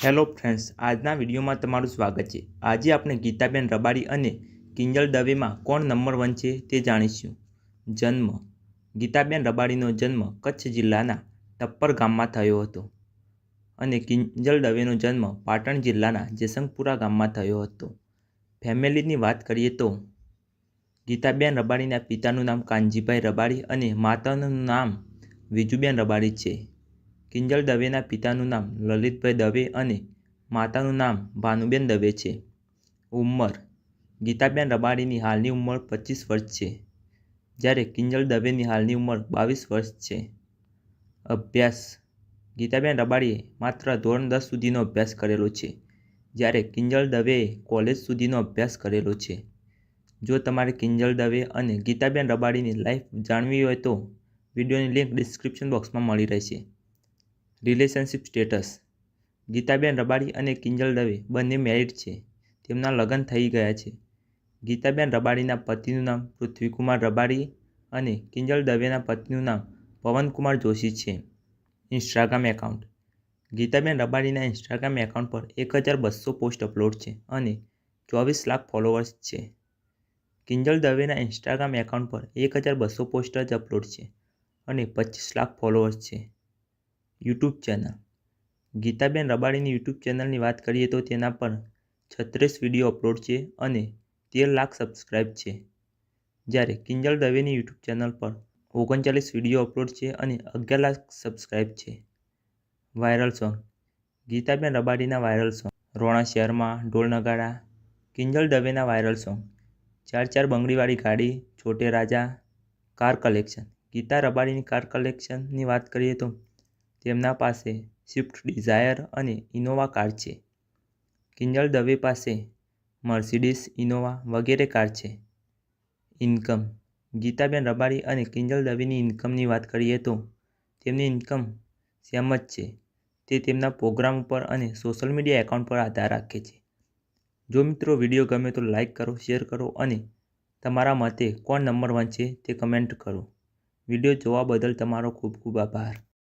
Hello friends, આજના વિડીયોમાં તમારું સ્વાગત છે. આજે આપણે ગીતાબેન રબારી અને કિંજલ દવેમાં કોણ નંબર વન છે તે જાણીશું. જન્મ. ગીતાબેન રબારીનો જન્મ કચ્છ જિલ્લાના ટપ્પર ગામમાં થયો હતો અને કિંજલ દવેનો જન્મ પાટણ જિલ્લાના જેસંગપુરા ગામમાં થયો હતો. ફેમિલીની વાત કરીએ તો ગીતાબેન રબારીના પિતાનું નામ કાનજીભાઈ રબારી અને માતાનું નામ વિજુબેન રબારી છે. કિંજલ દવેના પિતાનું નામ લલિતભાઈ દવે અને માતાનું નામ ભાનુબેન દવે છે. ઉંમર. ગીતાબેન રબારીની હાલની ઉંમર પચીસ વર્ષ છે. જ્યારે કિંજલ દવેની હાલની ઉંમર બાવીસ વર્ષ છે. અભ્યાસ. ગીતાબેન રબારીએ માત્ર ધોરણ દસ સુધીનો અભ્યાસ કરેલો છે. જ્યારે કિંજલ દવેએ કોલેજ સુધીનો અભ્યાસ કરેલો છે. જો તમારે કિંજલ દવે અને ગીતાબેન રબારીની લાઈફ જાણવી હોય તો વિડીયોની લિંક ડિસ્ક્રિપ્શન બોક્સમાં મળી રહેશે. Relationship status. ગીતાબેન રબારી અને કિંજલ દવે બંને મેરિડ છે. તેમના લગ્ન થઈ ગયા છે. ગીતાબેન રબારીના પતિનું નામ પૃથ્વીકુમાર રબારી અને કિંજલ દવેના પતિનું નામ પવનકુમાર જોશી છે. Instagram account. ગીતાબેન રબારીના ઇન્સ્ટાગ્રામ એકાઉન્ટ પર એક હજાર બસો પોસ્ટ અપલોડ છે અને ચોવીસ લાખ ફોલોવર્સ છે. કિંજલ દવેના ઇન્સ્ટાગ્રામ એકાઉન્ટ પર એક હજાર બસો પોસ્ટ જ અપલોડ છે અને પચીસ લાખ ફોલોવર્સ છે. YouTube channel. ગીતાબેન રબારીની યુટ્યુબ ચેનલની વાત કરીએ તો તેના પર છત્રીસ વીડિયો અપલોડ છે અને તેર લાખ સબસ્ક્રાઇબ છે. જ્યારે કિંજલ દવેની યુટ્યુબ ચેનલ પર ઓગણચાલીસ વીડિયો અપલોડ છે અને અગિયાર લાખ સબસ્ક્રાઈબ છે. Viral song. ગીતાબેન રબારીના વાયરલ સોંગ. રોણા શહેરમાં ઢોલ નગાડા. કિંજલ દવેના વાયરલ સોંગ. ચાર ચાર બંગડીવાળી ગાડી, છોટે રાજા. Car collection. ગીતા રબારીની કાર કલેક્શનની વાત કરીએ તો તેમના પાસે સ્વિફ્ટ ડિઝાયર અને ઇનોવા કાર છે. કિંજલ દવે પાસે મર્સિડીઝ, ઇનોવા વગેરે કાર છે. ઇન્કમ. ગીતાબેન રબારી અને કિંજલ દવેની ઇન્કમની વાત કરીએ તો તેમની ઇન્કમ સેમ જ છે. તે તેમના પ્રોગ્રામ ઉપર અને સોશિયલ મીડિયા એકાઉન્ટ પર આધાર રાખે છે. જો મિત્રો વીડિયો ગમે તો લાઈક કરો, શેર કરો અને તમારા મતે કોણ નંબર વન છે તે કમેન્ટ કરો. વીડિયો જોવા બદલ તમારો ખૂબ ખૂબ આભાર.